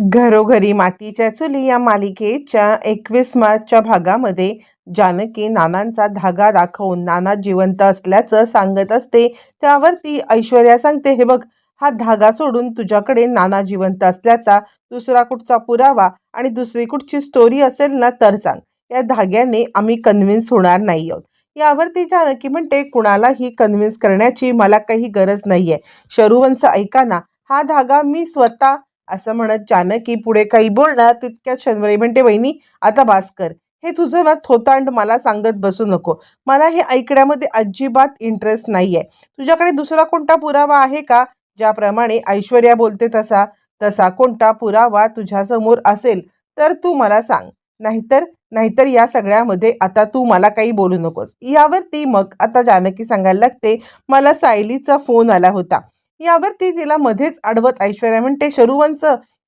घरोघरी मातीच्या चुली या मालिकेच्या एकवीस मार्चच्या भागामध्ये जानकी नानांचा धागा दाखवून नाना जिवंत असल्याचं सांगत असते. त्यावर ती ऐश्वर्या सांगते हे बघ हा धागा सोडून तुझ्याकडे नाना जिवंत असल्याचा दुसरा कुठचा पुरावा आणि दुसरी कुठची स्टोरी असेल ना तर सांग. या धाग्याने आम्ही कन्व्हिन्स होणार नाही आहोत. यावरती जानकी म्हणते कुणालाही कन्व्हिन्स करण्याची मला काही गरज नाहीये. शरुवंश ऐका ना हा धागा मी स्वतः असं म्हणत जानकी पुढे काही बोलणार तितक्यात शनिवारी म्हणते वहिनी आता भास्कर हे तुझं ना थोतांड मला सांगत बसू नको. मला हे ऐकण्यामध्ये अजिबात इंटरेस्ट नाही आहे तुझ्याकडे दुसरा कोणता पुरावा आहे का? ज्याप्रमाणे ऐश्वर्या बोलते तसा तसा कोणता पुरावा तुझ्यासमोर असेल तर तू मला सांग. नाहीतर नाहीतर या सगळ्यामध्ये आता तू मला काही बोलू नकोस. यावरती मग आता जानकी सांगायला लागते मला सायलीचा फोन आला होता. यावर ती तिला मध्येच अडवत ऐश्वर्या म्हणते शरुवंश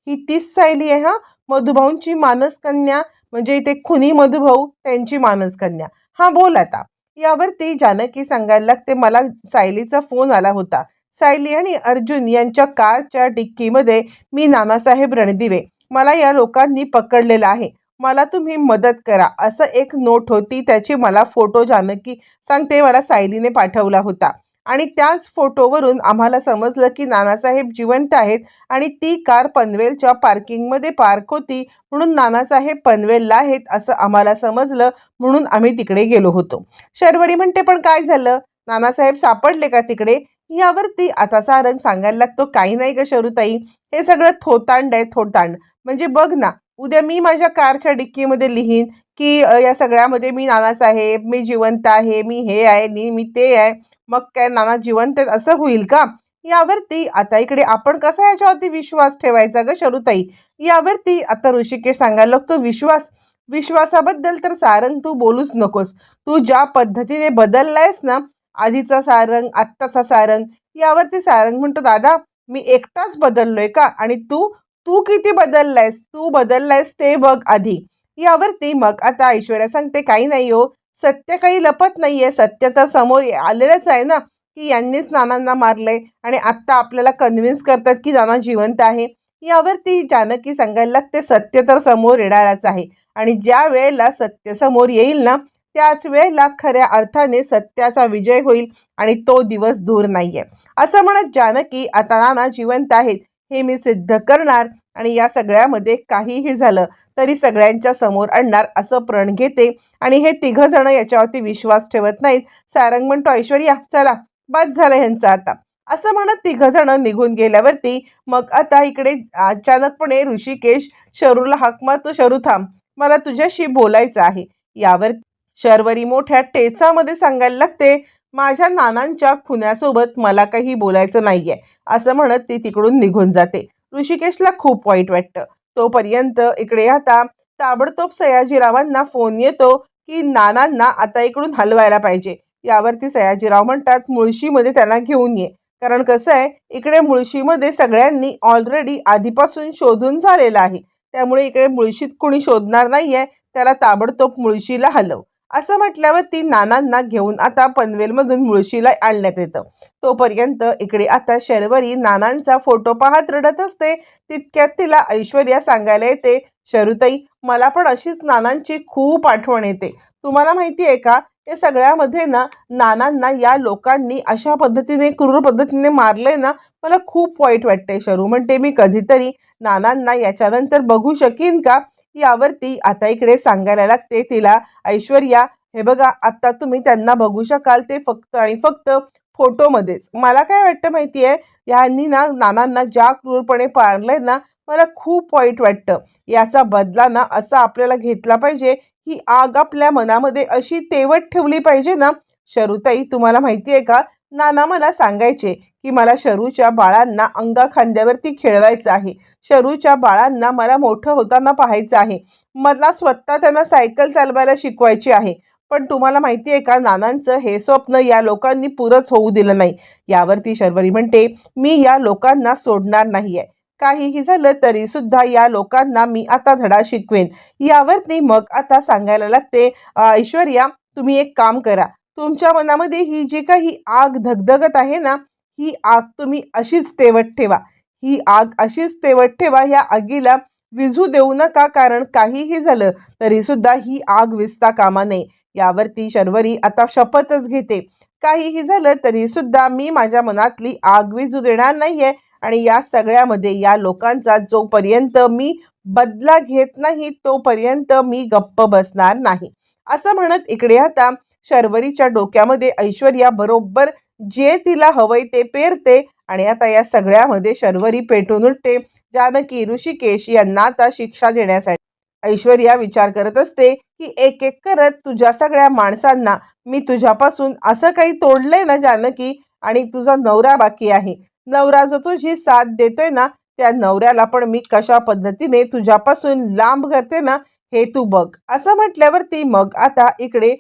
ही तीच सायली आहे हा? मधुभाऊंची मानसकन्या म्हणजे इथे खुनी मधुभाऊ त्यांची मानसकन्या. हा बोल आता. यावरती जानकी सांगायला लागते मला सायलीचा फोन आला होता. सायली आणि अर्जुन यांच्या कारच्या डिक्कीमध्ये मी नानासाहेब रणदिवे. मला या लोकांनी पकडलेलं आहे. मला तुम्ही मदत करा. असं एक नोट होती त्याची मला फोटो जानकी सांगते मला सायलीने पाठवला होता. आणि त्याच फोटोवरून आम्हाला समजलं की नानासाहेब जिवंत आहेत आणि ती कार पनवेलच्या पार्किंगमध्ये पार्क होती म्हणून नानासाहेब पनवेलला आहेत असं आम्हाला समजलं म्हणून आम्ही तिकडे गेलो होतो. शर्वरी म्हणते पण काय झालं? नानासाहेब सापडले का तिकडे? यावरती आता सारंग सांगायला लागतो काही नाही ग शरुताई. हे सगळं थोतांड आहे थोतांड. म्हणजे बघ ना उद्या मी माझ्या कारच्या डिक्कीमध्ये लिहीन की या सगळ्यामध्ये मी नानासाहेब मी जिवंत आहे मी हे आहे नी मी ते आहे. मग काय नाना जिवंत असं होईल का? यावरती आता इकडे आपण कसा याच्यावरती विश्वास ठेवायचा ग शरुताई? यावरती आता ऋषिकेश सांगायला लागतो विश्वास. विश्वासाबद्दल तर सारंग तू बोलूच नकोस. तू ज्या पद्धतीने बदललायस ना आधीचा सारंग आत्ताचा सारंग यावरती सारंग म्हणतो दादा मी एकटाच बदललोय का? आणि तू तू किती बदललायस? तू बदललायस ते बघ आधी. यावरती मग आता ऐश्वर्या सांगते काही नाही हो. सत्य काही लपत नाहीये. सत्य तर समोर आलेलंच आहे ना की यांनीच नानांना मारलंय आणि आत्ता आपल्याला कन्व्हिन्स करतात की नाना जिवंत आहे. यावरती जानकी सांगायला लागते सत्य तर समोर येणारच आहे. आणि ज्या वेळेला सत्य समोर येईल ना त्याच वेळेला खऱ्या अर्थाने सत्याचा विजय होईल आणि तो दिवस दूर नाहीये. असं म्हणत जानकी आता नाना जिवंत आहेत हे मी सिद्ध करणार आणि या सगळ्यामध्ये काहीही झालं. तरी सगळ्यांच्या समोर आणणार असं प्रण घेते. आणि हे तिघं जण याच्यावरती विश्वास ठेवत नाहीत. सारंग म्हणतो ऐश्वर्या चला बाद झालं ह्यांचं आता. असं म्हणत तिघंजणं निघून गेल्यावरती मग आता इकडे अचानकपणे ऋषिकेश शरूला हाक मारतो शरू थांब मला तुझ्याशी बोलायचं आहे. यावर शर्वरी मोठ्या टेचामध्ये सांगायला लागते माझ्या नानांच्या खुन्यासोबत मला काही बोलायचं नाहीये. असं म्हणत ती तिकडून निघून जाते. ऋषिकेशला खूप वाईट वाटतं. तोपर्यंत इकडे आता ताबडतोब सयाजीरावांना फोन येतो की नानांना आता इकडून हलवायला पाहिजे. यावरती सयाजीराव म्हणतात मुळशीमध्ये त्यांना घेऊन ये. कारण कसं आहे इकडे मुळशीमध्ये सगळ्यांनी ऑलरेडी आधीपासून शोधून झालेलं आहे. त्यामुळे इकडे मुळशीत कोणी शोधणार नाही आहे त्याला ताबडतोब मुळशीला हलव. असं म्हटल्यावर ती नानांना घेऊन आता पनवेलमधून मुळशीला आणण्यात येतं. तोपर्यंत इकडे आता शर्वरी नानांचा फोटो पाहत रडत असते. तितक्यात तिला ऐश्वर्या सांगायला येते शरुताई मला पण अशीच नानांची खूप आठवण येते. तुम्हाला माहिती आहे का? या सगळ्यामध्ये ना नानांना या लोकांनी अशा पद्धतीने क्रूर पद्धतीने मारलंय ना मला खूप वाईट वाटतंय शरू. म्हणते मी कधीतरी नानांना याच्यानंतर बघू शकीन का? यावरती आता इकडे सांगायला लागते. तिला ऐश्वर्या हे बघा आता तुम्ही त्यांना बघू शकाल. ते फक्त आणि फक्त फोटोमध्येच. मला काय वाटतं माहिती आहे यांनी ना नानांना ज्या क्रूरपणे पाळलंय ना मला खूप वाईट वाटतं. याचा बदला ना असा आपल्याला घेतला पाहिजे. ही आग आपल्या मनामध्ये अशी तेवट ठेवली पाहिजे ना. शरुताई तुम्हाला माहिती आहे का नाना मला सांगायचे की मला शरूच्या बाळांना अंगा खांद्यावरती खेळवायचं आहे. शरूच्या बाळांना मला मोठं होताना पाहायचं आहे. मला स्वतः त्यांना सायकल चालवायला शिकवायची आहे. पण तुम्हाला माहिती आहे का नानांचं हे स्वप्न या लोकांनी पुरंच होऊ दिलं नाही. यावरती शर्वरी म्हणते मी या लोकांना सोडणार नाही आहे काहीही झालं तरी सुद्धा या लोकांना मी आता धडा शिकवेन. यावरती मग आता सांगायला लागते ऐश्वर्या तुम्ही एक काम करा. तुमच्या मनामध्ये ही जी काही आग धगधगत आहे ना ही आग तुम्ही अशीच तेवत ठेवा. ही आग अशीच तेवत ठेवा ह्या आगीला विझू देऊ नका कारण काहीही झालं तरी सुद्धा ही आग विजता कामा नये. यावरती शर्वरी आता शपथच घेते. काहीही झालं तरी सुद्धा मी माझ्या मनातली आग विजू देणार नाहीये आणि या सगळ्यामध्ये या लोकांचा जोपर्यंत मी बदला घेत नाही तोपर्यंत मी गप्प बसणार नाही. असं म्हणत इकडे आता शर्वरीच्या डोक्यामध्ये ऐश्वर्या बरोबर जे तिला हवंय ते पेरते आणि आता या सगळ्यामध्ये शर्वरी पेटून उठते जानकी ऋषिकेश यांना आता शिक्षा देण्यासाठी. ऐश्वर्या विचार करत असते की एक एक करत तुझ्या सगळ्या माणसांना मी तुझ्यापासून असं काही तोडलंय ना जानकी? आणि तुझा नवरा बाकी आहे. नवरा जो तुझी साथ देतोय ना त्या नवऱ्याला पण मी कशा पद्धतीने तुझ्यापासून लांब करते ना हे तू बघ. असं म्हटल्यावरती मग आता इकडे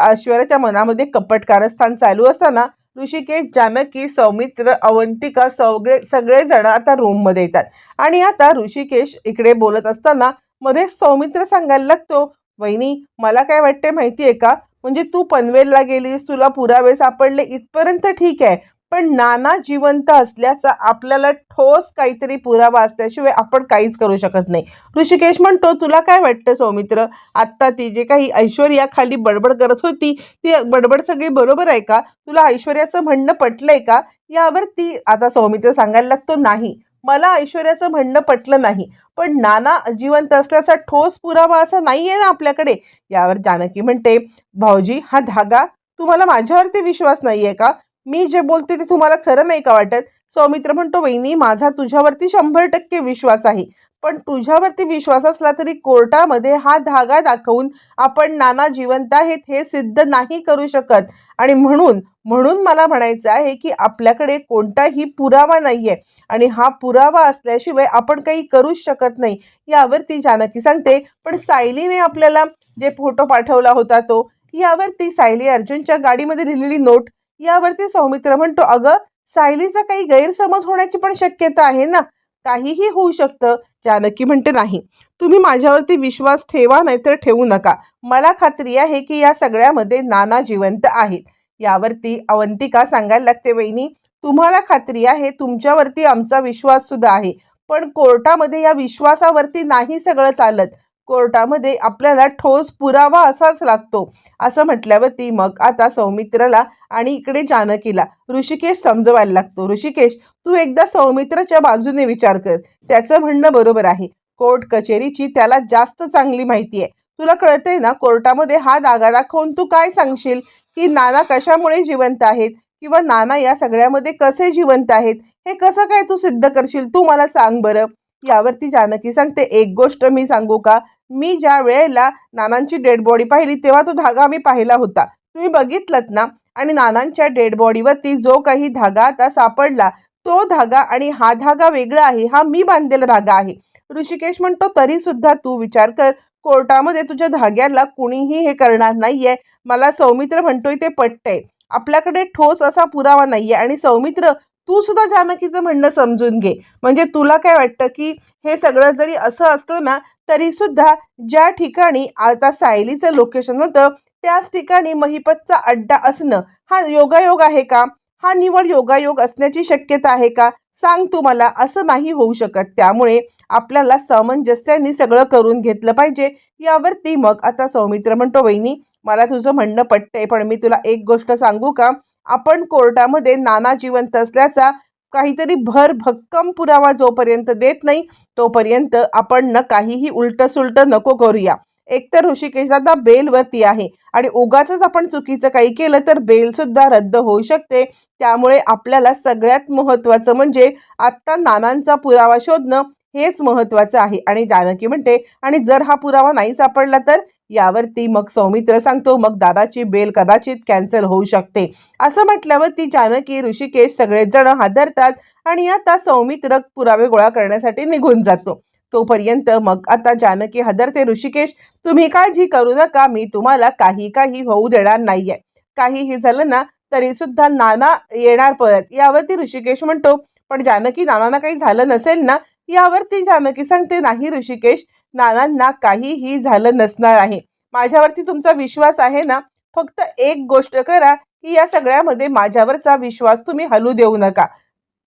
ऐश्वर्याच्या मनामध्ये कपट कारस्थान चालू असताना ऋषिकेश जानकी सौमित्र अवंतिका सगळे सगळेजण आता रूममध्ये येतात. आणि आता ऋषिकेश इकडे बोलत असताना मध्ये सौमित्र सांगायला लागतो वहिनी मला काय वाटते माहिती आहे का? म्हणजे तू पनवेलला गेलीस तुला पुरावे सापडले इथपर्यंत ठीक आहे. पण नाना जिवंत असल्याचा आपल्याला ठोस काहीतरी पुरावा असल्याशिवाय आपण काहीच करू शकत नाही. ऋषिकेश म्हणतो तुला काय वाटतं सौमित्र? आत्ता ती जे काही ऐश्वर्या खाली बडबड करत होती ती बडबड सगळी बरोबर आहे का? तुला ऐश्वर्याचं म्हणणं पटलंय का? यावर ती आता सौमित्र सांगायला लागतो नाही. मला ऐश्वर्याचं म्हणणं पटलं नाही. पण नाना जिवंत असल्याचा ठोस पुरावा असा नाही आहे ना आपल्याकडे. यावर जानकी म्हणते भाऊजी हा धागा तुम्हाला माझ्यावरती विश्वास नाही आहे का? मी जे बोलते ते तुम्हाला खरं नाही का वाटत? सौमित्र म्हणतो वहिनी माझा तुझ्यावरती शंभर टक्के विश्वास आहे. पण तुझ्यावरती विश्वास असला तरी कोर्टामध्ये हा धागा दाखवून आपण नाना जिवंत आहेत हे सिद्ध नाही करू शकत. आणि म्हणून म्हणून मला म्हणायचं आहे की आपल्याकडे कोणताही पुरावा नाही आहे आणि हा पुरावा असल्याशिवाय आपण काही करूच शकत नाही. यावरती जानकी सांगते पण सायलीने आपल्याला जे फोटो पाठवला होता तो यावरती सायली अर्जुनच्या गाडीमध्ये लिहिलेली नोट यावरती सौमित्र म्हणतो अगं सायलीचा काही गैरसमज होण्याची पण शक्यता आहे ना? काहीही होऊ शकतं. जानकी म्हणते नाही तुम्ही माझ्यावरती विश्वास ठेवा नाहीतर ठेवू नका. मला खात्री आहे की या सगळ्यामध्ये नाना जिवंत आहेत. यावरती अवंतिका सांगायला लागते वहिनी तुम्हाला खात्री आहे तुमच्यावरती आमचा विश्वास सुद्धा आहे. पण कोर्टामध्ये या विश्वासावरती नाही सगळं चालत. कोर्टामध्ये आपल्याला ठोस पुरावा असाच लागतो. असं म्हटल्यावरती मग आता सौमित्रला आणि इकडे जानकीला ऋषिकेश समजवायला लागतो. ऋषिकेश तू एकदा सौमित्रच्या बाजूने विचार कर. त्याचं म्हणणं बरोबर आहे. कोर्ट कचेरीची त्याला जास्त चांगली माहिती आहे. तुला कळतंय ना कोर्टामध्ये हा दागा दाखवून तू काय सांगशील? की नाना कशामुळे जिवंत आहेत? किंवा नाना या सगळ्यामध्ये कसे जिवंत आहेत? हे कसं काय तू सिद्ध करशील? तू मला सांग बरं. यावरती जानकी सांगते एक गोष्ट मी सांगू का? मी ज्या वेळेला नानांची डेड बॉडी पाहिली तेव्हा तो धागा मी पाहिला होता. तुम्ही बघितलत ना? आणि नानांच्या डेड बॉडीवरती जो काही धागा आता सापडला तो धागा आणि हा धागा वेगळा आहे हा मी बांधलेला धागा आहे. ऋषिकेश म्हणतो तरी सुद्धा तू विचार कर कोर्टामध्ये तुझ्या धाग्याला कुणीही हे करणार नाहीये. मला सौमित्र म्हणतोय ते पटतंय आपल्याकडे ठोस असा पुरावा नाहीये आणि सौमित्र तू सुद्धा जानकीचं म्हणणं समजून घे. म्हणजे तुला काय वाटतं की हे सगळं जरी असं असतं ना तरी सुद्धा ज्या ठिकाणी आता सायलीचं लोकेशन होतं त्याच ठिकाणी महिपतचा अड्डा असणं हा योगायोग आहे का? हा निवड योगायोग असण्याची शक्यता आहे का? सांग तू मला असं नाही होऊ शकत. त्यामुळे आपल्याला सामंजस्याने सगळं करून घेतलं पाहिजे. यावरती मग आता सौमित्र म्हणतो वहिनी मला तुझं म्हणणं पटतंय पण मी तुला एक गोष्ट सांगू का? आपण कोर्टामध्ये नाना जिवंत असल्याचा काहीतरी भर भक्कम पुरावा जोपर्यंत देत नाही तोपर्यंत आपण न काहीही उलटं सुलटं नको करूया. एकतर ऋषिकेश दादा बेलवरती आहे आणि उगाच आपण चुकीचं काही केलं तर बेल सुद्धा रद्द होऊ शकते. त्यामुळे आपल्याला सगळ्यात महत्त्वाचं म्हणजे आत्ता नानांचा पुरावा शोधणं हेच महत्त्वाचं आहे. आणि जानकी म्हणते आणि जर हा पुरावा नाही सापडला तर? यावरती मग सौमित्र सांगतो मग दादाची बेल कदाचित कॅन्सल होऊ शकते. असं म्हटल्यावर ती जानकी ऋषिकेश सगळेजण हादरतात आणि आता सौमित्र पुरावे गोळा करण्यासाठी निघून जातो. तोपर्यंत मग आता जानकी हदरते ऋषिकेश तुम्ही काळजी करू नका मी तुम्हाला काही काही होऊ देणार नाहीये. काहीही झालं ना तरी सुद्धा नाना येणार परत. यावरती ऋषिकेश म्हणतो पण जानकी नानांना काही झालं नसेल ना यावरती जानकी सांगते नाही ऋषिकेश नानांना काहीही झालं नसणार आहे. माझ्यावरती तुमचा विश्वास आहे ना? फक्त एक गोष्ट करा की या सगळ्यामध्ये माझ्यावरचा विश्वास तुम्ही हलू देऊ नका.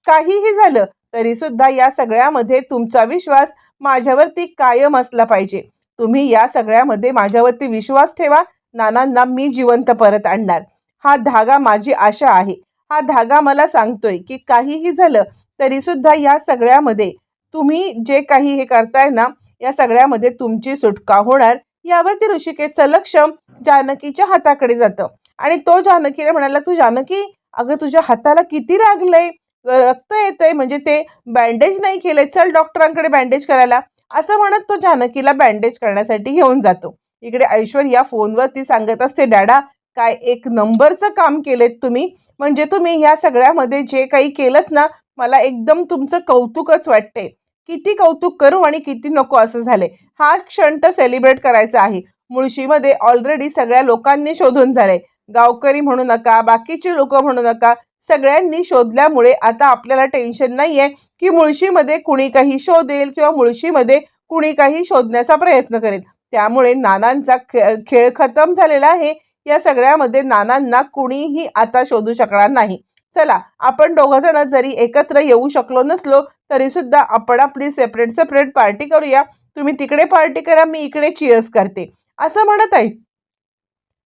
काहीही झालं तरी सुद्धा या सगळ्यामध्ये तुमचा विश्वास माझ्यावरती कायम असला पाहिजे. तुम्ही या सगळ्यामध्ये माझ्यावरती विश्वास ठेवा नानांना मी जिवंत परत आणणार. हा धागा माझी आशा आहे. हा धागा मला सांगतोय की काहीही झालं तरी सुद्धा या सगळ्यामध्ये तुम्ही जे काही हे करताय ना या सगळ्यामध्ये तुमची सुटका होणार. यावरती ऋषिकेशचं लक्ष जानकीच्या हाताकडे जातं. आणि तो जानकीला म्हणाला तू जानकी अगं तुझ्या हाताला किती लागलंय? रक्त येतंय म्हणजे ते बँडेज नाही केलंय. चल डॉक्टरांकडे बँडेज करायला. असं म्हणत तो जानकीला बँडेज करण्यासाठी घेऊन जातो. इकडे ऐश्वर्या फोनवरती सांगत असते डॅडा काय एक नंबरचं काम केलेत तुम्ही? म्हणजे तुम्ही ह्या सगळ्यामध्ये जे काही केलं ना मला एकदम तुमचं कौतुकच वाटते किती कौतुक करू आणि किती नको असं झाले हा क्षण तर सेलिब्रेट करायचा आहे. मुळशीमध्ये ऑलरेडी सगळ्या लोकांनी शोधून झाले गावकरी म्हणू नका बाकीचे लोक म्हणू नका सगळ्यांनी शोधल्यामुळे आता आपल्याला टेन्शन नाही आहे की मुळशीमध्ये कुणी काही शोधेल किंवा मुळशीमध्ये कुणी काही शोधण्याचा प्रयत्न करेल. त्यामुळे नानांचा खे खेळ खतम झालेला आहे. या सगळ्यामध्ये नानांना कुणीही आता शोधू शकणार नाही. चला आपण दोघं जण जरी एकत्र येऊ शकलो नसलो तरी सुद्धा आपण आपली सेपरेट सेपरेट पार्टी करूया. तुम्ही तिकडे पार्टी करा मी इकडे चिअर्स करते. असं म्हणत आहे.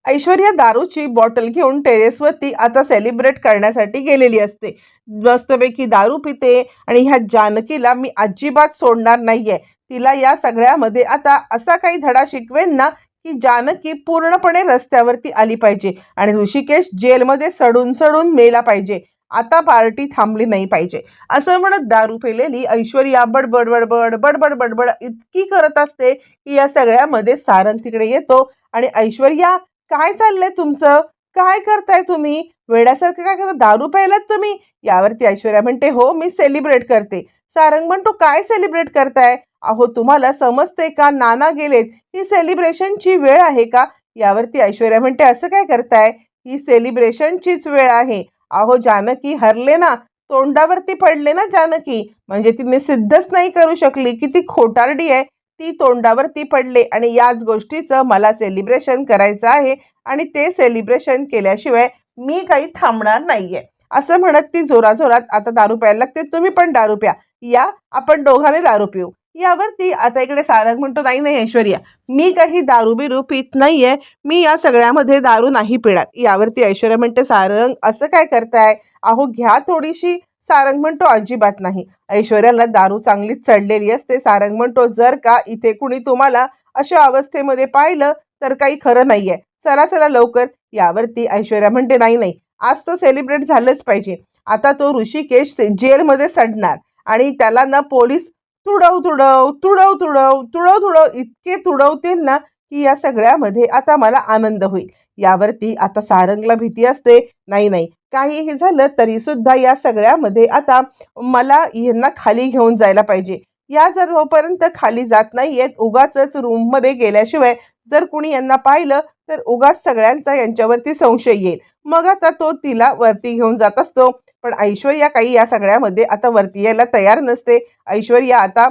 ऐश्वर्या दारूची बॉटल घेऊन टेरेसवरती आता सेलिब्रेट करण्यासाठी गेलेली असते. मस्तपैकी दारू पिते आणि ह्या जानकीला मी अजिबात सोडणार नाहीये. तिला या सगळ्यामध्ये आता असा काही धडा शिकवेन ना की जानकी पूर्णपणे रस्त्यावरती आली पाहिजे आणि ऋषिकेश जेलमध्ये सडून सडून मेला पाहिजे. आता पार्टी थांबली नाही पाहिजे. असं म्हणत दारू पेलेली ऐश्वर्या बडबड बडबड बडबड बडबड इतकी करत असते की या सगळ्यामध्ये सारंग तिकडे येतो आणि ऐश्वर्या काय चाललंय तुमचं? काय करताय तुम्ही? वेड्यासारखं काय करता? दारू प्यायलात तुम्ही? यावरती ऐश्वर्या म्हणते हो मी सेलिब्रेट करते. सारंग म्हणतो काय सेलिब्रेट करताय? अहो तुम्हाला समजते का नाना गेलेत? ही सेलिब्रेशनची वेळ आहे का? यावरती ऐश्वर्या म्हणते असं काय करताय? ही सेलिब्रेशनचीच वेळ आहे. अहो जानकी हरले ना तोंडावरती पडले ना जानकी. म्हणजे तिने सिद्धच नाही करू शकली. की ती खोटारडी आहे. ती तोंडावरती पडले आणि याच गोष्टीचं मला सेलिब्रेशन करायचं आहे आणि ते सेलिब्रेशन केल्याशिवाय मी काही थांबणार नाहीये. असं म्हणत ती जोराजोरात आता दारू प्यायला लागते. तुम्ही पण दारू प्या. या. आपण दोघांनी दारू पिऊ. यावरती आता इकडे सारंग म्हणतो नाही नाही ऐश्वर्या मी काही दारू बिरू पित नाहीये. मी या सगळ्यामध्ये दारू नाही पिणार. यावरती ऐश्वर्या म्हणते सारंग असं काय करताय? अहो घ्या थोडीशी. सारंग म्हणतो अजिबात नाही. ऐश्वर्याला दारू चांगलीच चढलेली असते. सारंग म्हणतो जर का इथे कुणी तुम्हाला अशा अवस्थेमध्ये पाहिलं तर काही खरं नाहीये. चला चला लवकर. यावरती ऐश्वर्या म्हणते नाही नाही आज तर सेलिब्रेट झालंच पाहिजे. आता तो ऋषिकेश ते जेलमध्ये सडणार आणि त्याला ना पोलीस तुडव तुडव तुडव तुडव तुडव तुडव इतके तुडवतील ना की या सगळ्यामध्ये आता मला आनंद होईल. यावरती आता सारंगला भीती असते. नाही नाही. काहीही झालं तरी सुद्धा या सगळ्यामध्ये आता मला यांना खाली घेऊन जायला पाहिजे. या जर जोपर्यंत खाली जात नाही आहेत उगाच रूममध्ये गेल्याशिवाय जर कुणी यांना पाहिलं तर उगाच सगळ्यांचा यांच्यावरती संशय येईल. मग आता तो तिला वरती घेऊन जात असतो. पण ऐश्वर्या काही या सगळ्यामध्ये आता वरती यायला तयार नसते. ऐश्वर्या आता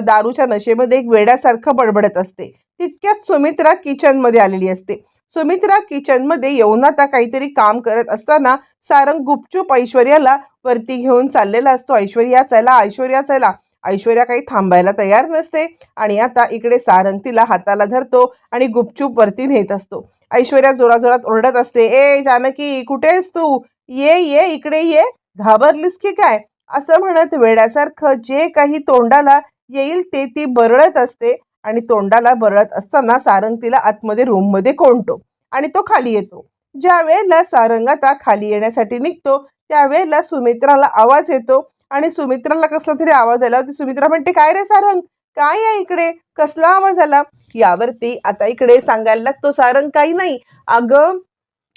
दारूच्या नशेमध्ये एक वेड्यासारखं बडबडत असते. तितक्यात सुमित्रा किचनमध्ये आलेली असते. सुमित्रा किचनमध्ये येऊन आता काहीतरी काम करत असताना सारंग गुपचूप ऐश्वर्याला वरती घेऊन चाललेला असतो. ऐश्वर्या चला ऐश्वर्या चला. ऐश्वर्या काही थांबायला तयार नसते आणि आता इकडे सारंग तिला हाताला धरतो आणि गुपचूप वरती नेत असतो. ऐश्वर्या जोराजोरात ओरडत असते ए जानकी कुठे तू? ये ये इकडे ये. घाबरलीस की काय? असं म्हणत वेड्यासारखं जे काही तोंडाला येईल ते ती बरळत असते आणि तोंडाला बरळत असताना सारंग तिला आतमध्ये रूममध्ये कोंडतो आणि तो खाली येतो. ज्या वेळेला सारंग आता खाली येण्यासाठी निघतो त्यावेळेला सुमित्राला आवाज येतो आणि सुमित्राला कसला तरी आवाज आला ती सुमित्रा म्हणते काय रे सारंग? काय आहे इकडे? कसला आवाज आला? यावरती आता इकडे सांगायला लागतो सारंग काही नाही. अगं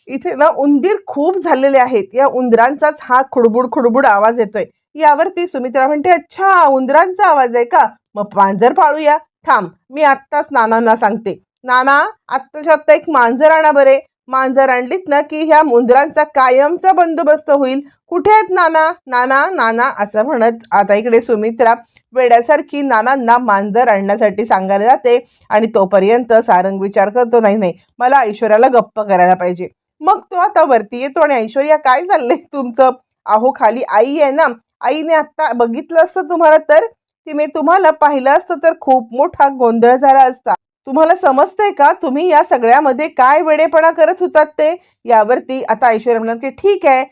इथे ना उंदीर खूप झालेले आहेत. या उंदरांचाच हा खुडबुड खुडबुड आवाज येतोय. यावरती सुमित्रा म्हणते अच्छा उंदरांचा आवाज आहे का? मग मांजर पाळूया. थांब मी आत्ताच नानांना सांगते. नाना आत्ताच्या आत्ता एक मांजर आणा बरे. मांजर आणलीत ना की ह्या उंदरांचा कायमचा बंदोबस्त होईल. कुठे आहेत नाना? नाना नाना असं म्हणत आता इकडे सुमित्रा वेड्यासारखी नानांना मांजर आणण्यासाठी सांगायला जाते आणि तोपर्यंत सारंग विचार करतो नाही नाही मला ऐश्वर्याला गप्प करायला पाहिजे. मग तो आता वरती येतो आणि ऐश्वर्या काय चाललंय तुमचं? अहो खाली आई आहे ना. आईने आत्ता बघितलं असतं तुम्हाला तर? तिने तुम्हाला पाहिलं असतं तर खूप मोठा गोंधळ झाला असता. तुम्हाला समजतंय का? तुम्ही या सगळ्यामध्ये काय वेडेपणा करत होतात ते? यावरती आता ऐश्वर्या म्हणाल की ठीक आहे.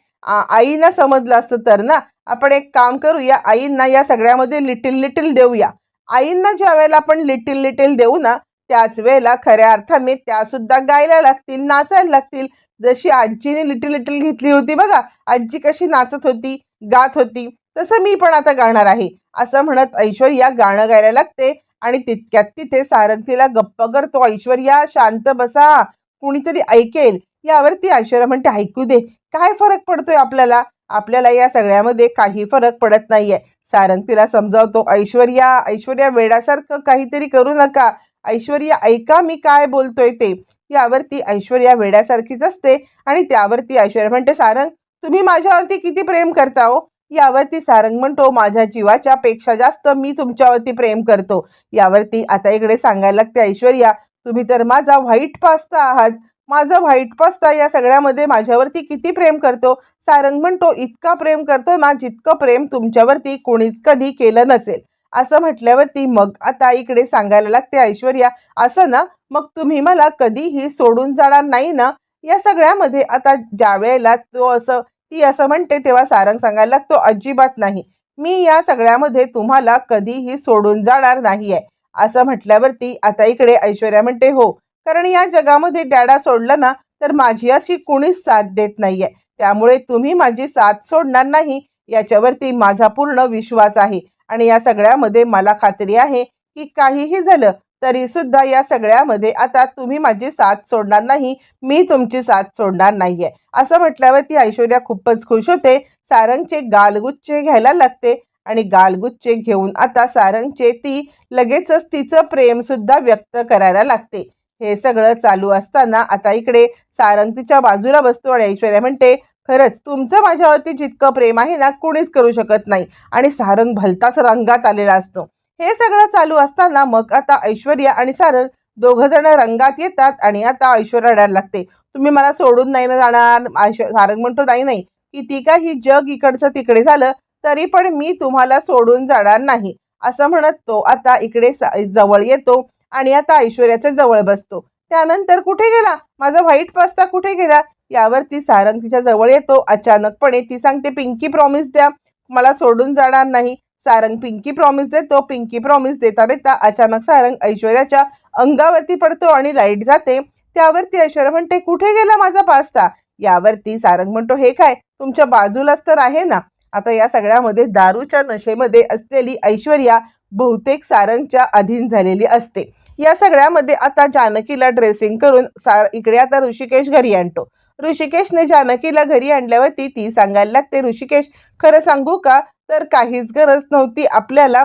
आईना समजलं असतं तर ना. आपण एक काम करूया. आईंना या सगळ्यामध्ये लिटिल लिटिल देऊया. आईंना ज्या वेळेला आपण लिटिल लिटिल देऊ ना त्याच वेळेला खऱ्या अर्थाने त्या सुद्धा गायला लागतील नाचायला लागतील. जशी आजीने लिटिल लिटिल घेतली होती बघा आजी कशी नाचत होती गात होती तसं मी पण आता गाणार आहे. असं म्हणत ऐश्वर्या गाणं गायला लागते आणि तितक्यात तिथे सारंग गप्प करतो ऐश्वर्या शांत बसा कुणीतरी ऐकेल. यावरती ऐश्वर्या म्हणते ऐकू दे. काय फरक पडतोय आपल्याला? आपल्याला या सगळ्यामध्ये काही फरक पडत नाहीये. सारंग तिला समजावतो ऐश्वर्या ऐश्वर्या वेडासारखं काहीतरी करू नका. ऐश्वर्या ऐका मी काय बोलतोय ते. यावरती ऐश्वर्या वेड्यासारखीच असते आणि त्यावरती ऐश्वर्या म्हणते सारंग तुम्ही माझ्यावरती किती प्रेम करता हो? यावरती सारंग म्हणतो माझ्या जीवाच्या पेक्षा जास्त मी तुमच्यावरती प्रेम करतो. यावरती आता इकडे सांगायला लागते ऐश्वर्या तुम्ही तर माझा व्हाईट पास्ता आहात. माझा व्हाईट पास्ता या सगळ्यामध्ये माझ्यावरती किती प्रेम करतो? सारंग म्हणतो इतका प्रेम करतो ना जितकं प्रेम तुमच्यावरती कोणीच कधी केलं नसेल. असं म्हटल्यावरती मग आता इकडे सांगायला लागते ऐश्वर्या असं ना? मग तुम्ही मला कधीही सोडून जाणार नाही ना? या सगळ्यामध्ये आता ज्या वेळेला तो असं ती असं म्हणते तेव्हा सारंग सांगायला लागतो अजिबात नाही. मी या सगळ्यामध्ये तुम्हाला कधीही सोडून जाणार नाही आहे असं म्हटल्यावरती आता इकडे ऐश्वर्या म्हणते हो कारण या जगामध्ये डॅडा सोडलं ना तर माझी अशी कुणीच साथ देत नाहीये. त्यामुळे तुम्ही माझी साथ सोडणार नाही. याच्यावरती माझा पूर्ण विश्वास आहे. आणि या सगळ्यामध्ये मला खात्री आहे की काहीही झालं तरी सुद्धा या सगळ्यामध्ये आता तुम्ही माझी साथ सोडणार नाही मी तुमची साथ सोडणार नाहीये. असं म्हटल्यावर ती ऐश्वर्या खूपच खुश होते. सारंगचे गालगुच्चे घ्यायला लागते आणि गालगुच्चे घेऊन आता सारंगचे ती लगेचच तिचं प्रेमसुद्धा व्यक्त करायला लागते. हे सगळं चालू असताना आता इकडे सारंग तिच्या बाजूला बसतो आणि ऐश्वर्या म्हणते खरंच तुमचं माझ्यावरती जितकं प्रेम आहे ना कोणीच करू शकत नाही. आणि सारंग भलताच रंगात आलेला असतो. हे सगळं चालू असताना मग आता ऐश्वर्या आणि सारंग दोघं जण रंगात येतात आणि आता ऐश्वर्या रडायला लागते. तुम्ही मला सोडून नाही ना जाणार. ऐश्वर सारंग म्हणतो नाही नाही. किती काही जग इकडचं तिकडे झालं तरी पण मी तुम्हाला सोडून जाणार नाही. असं म्हणत तो आता इकडे जवळ येतो आणि आता ऐश्वर्याच्या जवळ बसतो. त्यानंतर कुठे गेला? माझा व्हाईट पास्ता कुठे गेला? यावरती सारंग तिच्या जवळ येतो. अचानकपणे ती सांगते पिंकी प्रॉमिस द्या. मला सोडून जाणार नाही. सारंग पिंकी प्रॉमिस देतो. पिंकी प्रॉमिस देता देता अचानक सारंग ऐश्वर्याच्या अंगावरती पडतो आणि लाइट जाते. त्यावरती ऐश्वर्या म्हणते कुठे गेला माझा पास्ता? यावरती सारंग म्हणतो हे काय? तुमच्या बाजूलाच तर आहे ना? आता या सगळ्यामध्ये दारूच्या नशेमध्ये असलेली ऐश्वर्या बहुतेक सारंगच्या अधीन झालेली असते. या सगळ्यामध्ये आता जानकीला ड्रेसिंग करून सार इकडे आता ऋषिकेश घरी आणतो. ऋषिकेशने जानकीला घरी आणल्यावरती ती सांगायला लागते ऋषिकेश खरं सांगू का? तर काहीच गरज नव्हती आपल्याला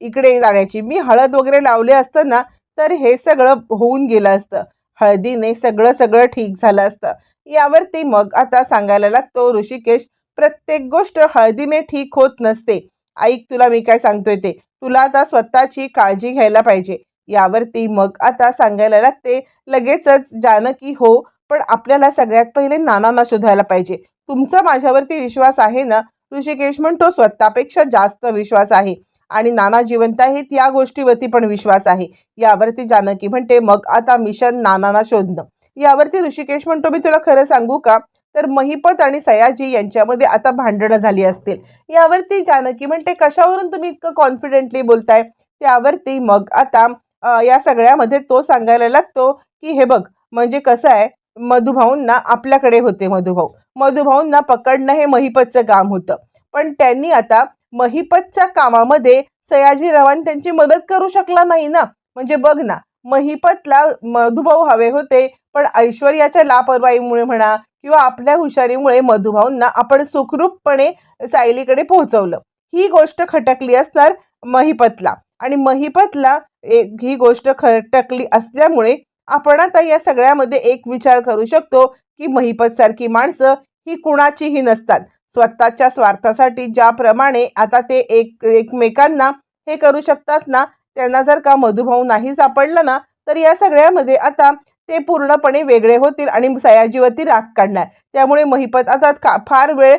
इकडे जाण्याची. मी हळद वगैरे लावले असतं ना तर हे सगळं होऊन गेलं असतं. हळदीने सगळं सगळं ठीक झालं असतं. यावरती मग आता सांगायला लागतो ऋषिकेश प्रत्येक गोष्ट हळदीने ठीक होत नसते. ऐक तुला मी काय सांगतोय ते. तुला आता स्वतःची काळजी घ्यायला पाहिजे. यावरती मग आता सांगायला लागते लगेचच जानकी हो पण आपल्याला सगळ्यात पहिले नानांना शोधायला पाहिजे. तुमचा माझ्यावरती विश्वास आहे ना? ऋषिकेश म्हणतो स्वतःपेक्षा जास्त विश्वास आहे. आणि नाना जिवंत आहेत या गोष्टीवरती पण विश्वास आहे. यावरती जानकी म्हणते मग आता मिशन नानांना शोधणं. यावरती ऋषिकेश म्हणतो मी तुला खरं सांगू का? तर महिपत आणि सयाजी यांच्यामध्ये आता भांडणं झाली असतील. यावरती जानकी म्हणते कशावरून तुम्ही इतकं कॉन्फिडेंटली बोलताय? त्यावरती मग आता या सगळ्यामध्ये तो सांगायला लागतो की हे बघ म्हणजे कसं आहे मधुभाऊंना आपल्याकडे होते मधुभाऊ. मधुभाऊंना पकडणं हे महिपतचं काम होतं. पण त्यांनी आता महिपतच्या कामामध्ये सयाजीरावांनी त्यांची मदत करू शकला नाही ना? म्हणजे बघ ना महिपतला मधुभाऊ हवे होते पण ऐश्वर्याच्या लापरवाहीमुळे म्हणा किंवा आपल्या हुशारीमुळे मधुभाऊंना आपण सुखरूपपणे सायलीकडे पोहोचवलं. ही गोष्ट खटकली असणार महिपतला. आणि महिपतला एक ही गोष्ट खटकली असल्यामुळे आपण आता या सगळ्यामध्ये एक विचार करू शकतो की महिपत सारखी माणसं ही कुणाचीही नसतात. स्वतःच्या स्वार्थासाठी ज्याप्रमाणे आता ते एक एकमेकांना हे करू शकतात ना त्यांना जर का मधुभाऊ नाही सापडलं ना तर या सगळ्यामध्ये आता ते पूर्णपणे वेगळे होतील आणि सयाजीवरती राग काढणार. त्यामुळे महिपत आता का फार वेळ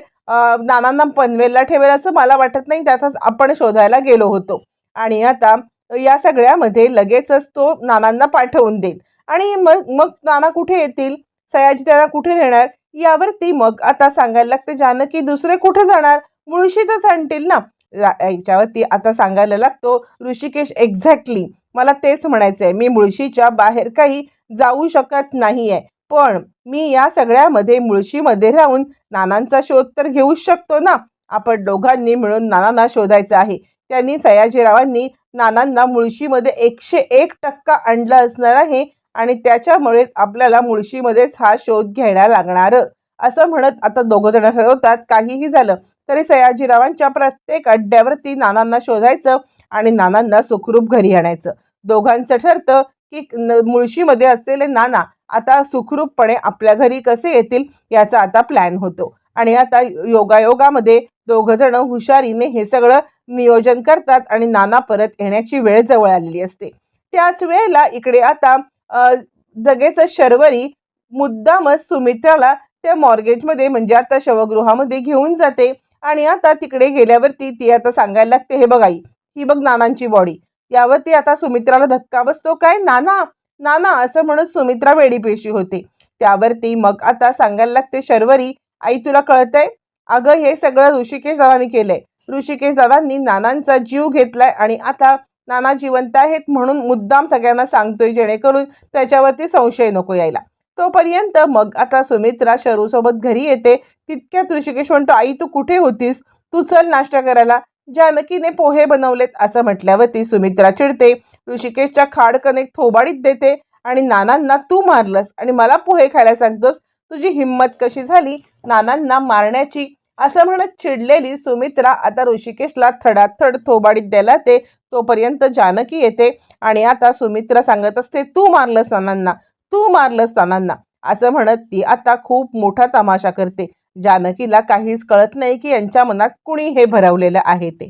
नानांना पनवेलला ठेवेल असं मला वाटत नाही. त्याचाच आपण शोधायला गेलो होतो. आणि आता या सगळ्यामध्ये लगेचच तो नानांना पाठवून देईल. आणि मग मग नाना कुठे येतील? सयाजी त्यांना कुठे नेणार? यावरती मग आता सांगायला लागते. जानकी दुसरे कुठे जाणार? मुळशीतच आणतील ना? याच्यावर याच्यावरती आता सांगायला लागतो ऋषिकेश एक्झॅक्टली मला तेच म्हणायचं आहे मी मुळशीच्या बाहेर काही जाऊ शकत नाही आहे पण मी या सगळ्यामध्ये मुळशीमध्ये राहून नानांचा शोध तर घेऊच शकतो ना? आपण दोघांनी मिळून नानांना शोधायचं आहे. त्यांनी सयाजीरावांनी नानांना मुळशीमध्ये एकशे एक टक्का आणलं असणार आहे. आणि त्याच्यामुळेच आपल्याला मुळशीमध्येच हा शोध घ्यायला लागणार. असं म्हणत आता दोघं जण ठरवतात काहीही झालं तरी सयाजीरावांच्या प्रत्येक अड्ड्यावरती नानांना शोधायचं आणि नानांना सुखरूप घरी आणायचं. दोघांचं ठरतं की न- मुळशीमध्ये असलेले नाना आता सुखरूपपणे आपल्या घरी कसे येतील याचा आता प्लॅन होतो. आणि आता योगायोगामध्ये दोघं जण हुशारीने हे सगळं नियोजन करतात आणि नाना परत येण्याची वेळ जवळ आलेली असते. त्याच वेळेला इकडे आता जगेचा शर्वरी मुद्दामच सुमित्राला त्या मॉर्गेजमध्ये म्हणजे आता शवगृहामध्ये घेऊन जाते. आणि आता तिकडे गेल्यावरती ती आता सांगायला लागते हे बघ आई ही बघ नानांची बॉडी. यावरती आता सुमित्राला धक्का बसतो काय? नाना नाना असं म्हणत सुमित्रा वेडीपेशी होते. त्यावरती मग आता सांगायला लागते शर्वरी आई तुला कळतंय? अगं हे सगळं ऋषिकेश दादांनी केलंय. ऋषिकेश दादांनी नानांचा जीव घेतलाय आणि आता नाना जिवंत आहेत म्हणून मुद्दाम सगळ्यांना सांगतोय जेणेकरून त्याच्यावरती संशय नको यायला. तोपर्यंत मग आता सुमित्रा शरूसोबत घरी येते. तितक्यात ऋषिकेश म्हणतो आई तू कुठे होतीस? तू चल नाश्ता करायला. जानकीने पोहे बनवलेत असं म्हटल्यावरती सुमित्रा चिडते. ऋषिकेशच्या खाडकन एक थोबाडीत देते आणि नानांना तू मारलंस आणि मला पोहे खायला सांगतोस? तुझी हिंमत कशी झाली? नानांना मारण्याची असं म्हणत चिडलेली सुमित्रा आता ऋषिकेशला थडाथड थोबाडीत द्यायला ते तोपर्यंत जानकी येते. आणि आता सुमित्रा सांगत असते तू मारलंस नानांना तू मारलंस नानांना. असं म्हणत ती आता खूप मोठा तमाशा करते. जानकीला काहीच कळत नाही की यांच्या मनात कुणी हे भरवलेलं आहे ते.